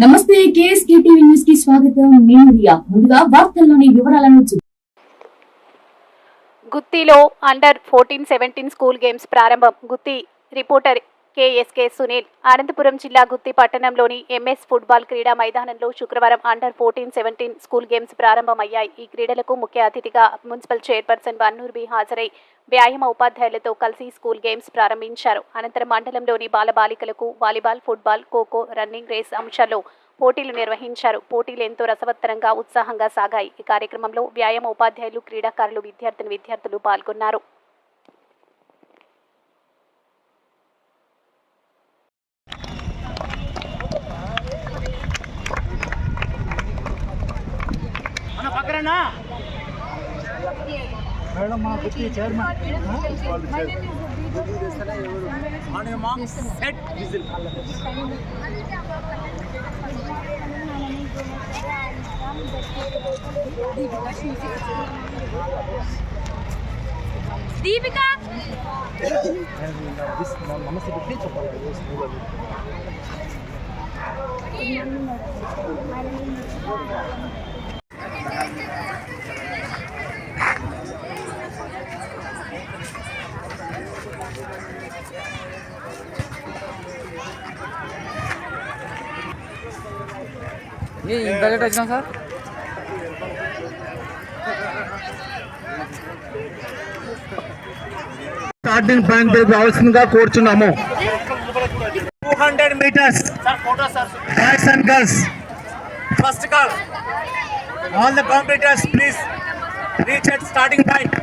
నమస్తే KSK TV న్యూస్కి స్వాగతం. నేను రియా. ముందుగా వార్తల్లోని వివరాలను చూ- గుత్తిలో under fourteen seventeen school games ప్రారంభం. Gutti reporter KSK Sunil. Anantapuram జిల్లా గుత్తి పట్టణంలోని ఎంఎస్ ఫుట్బాల్ క్రీడా మైదానంలో శుక్రవారం under fourteen seventeen school games ప్రారంభమయ్యాయి. ఈ క్రీడలకు ముఖ్య అతిథిగా మున్సిపల్ చైర్పర్సన్ వన్నూర్బి హాజరై వ్యాయామ ఉపాధ్యాయులతో కలిసి స్కూల్ గేమ్స్ ప్రారంభించారు. అనంతరం మండలంలోని బాలబాలికలకు volleyball football kho kho running race అంశాల్లో పోటీలు నిర్వహించారు. పోటీలు ఎంతో రసవత్తరంగా ఉత్సాహంగా సాగాయి. ఈ కార్యక్రమంలో వ్యాయామ ఉపాధ్యాయులు క్రీడాకారులు విద్యార్థిని విద్యార్థులు పాల్గొన్నారు. ಕಾರಣ? Madam chairman set whistle Deepika नमस्ते कितने चप्पल है इस मूल में ఇంత వచ్చినా సార్? స్టార్టింగ్ పాయింట్ రావాల్సిందిగా కోరుచున్నాము. Two hundred metres boys and girls first call all the competitors please reach at starting point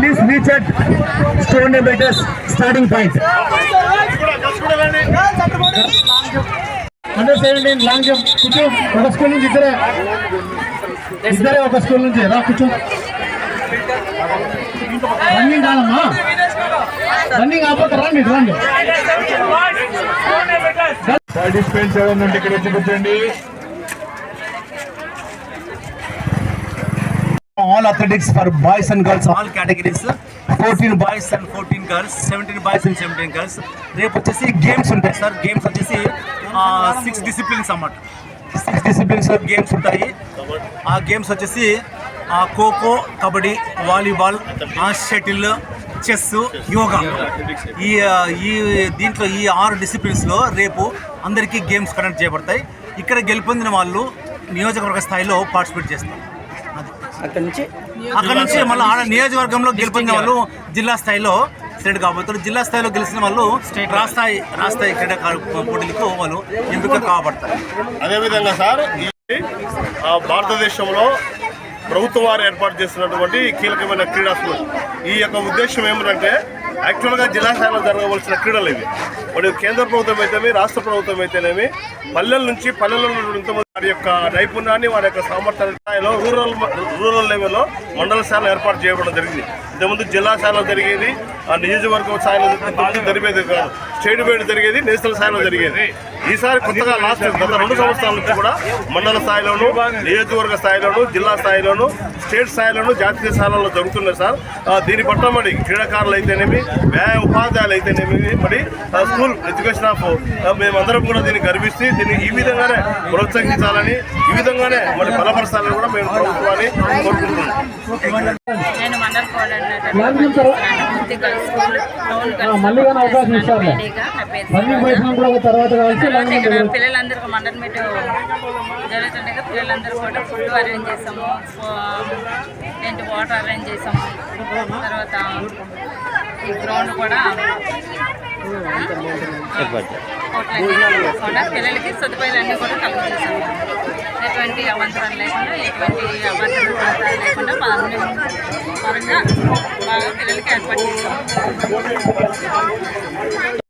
please reach at two hundred metres starting point under seventeen long jump కూర్చో. ఒక school నుంచి ఇద్దరే. ఇద్దరే ఒక school నుంచి. రా కూర్చో. రన్నింగ్ కాదమ్మా రన్నింగ్ ఆపోతే రండి రండి. పార్టిసిపేట్ ఎవరు ఉంటే ఇక్కడ వచ్చి కూర్చోండి all athletics for boys and girls all categories fourteen boys and fourteen girls seventeen boys and seventeen girls రేపు వచ్చేసి గేమ్స్ ఉంటాయి సార్. గేమ్స్ వచ్చేసి సిక్స్ డిసిప్లిన్స్ అన్నమాట. సిక్స్ డిసిప్లిన్స్ గేమ్స్ ఉంటాయి. ఆ గేమ్స్ వచ్చేసి kho kho kabaddi volleyball shuttle chess yoga. ఈ ఈ దీంట్లో ఈ ఆరు డిసిప్లిన్స్లో రేపు అందరికీ గేమ్స్ కండక్ట్ చేయబడతాయి. ఇక్కడ గెలుపొందిన వాళ్ళు నియోజకవర్గ స్థాయిలో పార్టిసిపేట్ చేస్తారు. అక్కడి నుంచి అక్కడ నుంచి మళ్ళీ ఆడ నియోజకవర్గంలో గెలుపొందిన వాళ్ళు జిల్లా స్థాయిలో సెలెక్ట్ కాబోతారు జిల్లా స్థాయిలో గెలిచిన వాళ్ళు రాష్ట్రాయి రాష్ట్రాయి క్రీడాకారు పోటీలకు వాళ్ళు ఎంపిక కాబడతారు. అదేవిధంగా సార్ భారతదేశంలో ప్రభుత్వం వారు ఏర్పాటు చేస్తున్నటువంటి కీలకమైన క్రీడా స్కూల్. ఈ యొక్క ఉద్దేశం ఏమిటంటే యాక్చువల్గా జిల్లా స్థాయిలో జరగవలసిన క్రీడలు ఇవి. మరి కేంద్ర ప్రభుత్వం అయితేనేమి రాష్ట్ర ప్రభుత్వం అయితేనేమి పల్లెల నుంచి పల్లెల్లో ఉన్నటువంటి వారి యొక్క నైపుణ్యాన్ని వారి యొక్క సామర్థ్య స్థాయిలో రూరల్ రూరల్ లెవెల్లో మండల స్థాయిలో ఏర్పాటు చేయడం జరిగింది. ఇంతకుముందు జిల్లా స్థాయిలో జరిగేది ఆ నియోజకవర్గం స్థాయిలో జరిగేది కాదు. స్టేట్ బయట జరిగేది నేషనల్ స్థాయిలో జరిగేది. ఈసారి కొత్తగా లాస్ట్ గత రెండు సంవత్సరాల నుంచి కూడా మండల స్థాయిలోను నియోజకవర్గ స్థాయిలోను జిల్లా స్థాయిలోను స్టేట్ స్థాయిలోను జాతీయ స్థాయిలో జరుగుతున్నాయి సార్. దీని పట్ల మరి క్రీడాకారులు అయితేనేమి వ్యాయ ఉపాధ్యాయులు అయితేనేమి మరి స్కూల్ ఎడ్యుకేషన్ ఆఫ్ మేమందరం కూడా దీన్ని గర్విస్తే దీన్ని ఈ విధంగానే ప్రోత్సహించాలని ఈ విధంగానే మరి బలపరచాలని కూడా మేము ప్రభుత్వాన్ని కోరుకుంటున్నాం. నేను మండల్ మళ్ళీ పిల్లలందరికీ మండల్ మీట్ జరుగుతుండగా పిల్లలందరూ కూడా ఫుడ్ అరేంజ్ చేసాము. ఏంటి వాటర్ అరేంజ్ చేసాము. తర్వాత ఈ గ్రౌండ్ కూడా పిల్లలకి సదుపాయాలన్నీ కూడా కలుగుతాం ఎటువంటి అవంతరం లేకుండా ఎటువంటి అవంతరం లేకుండా మా పరంగా బాగా పిల్లలకి ఏర్పాటు చేస్తాం.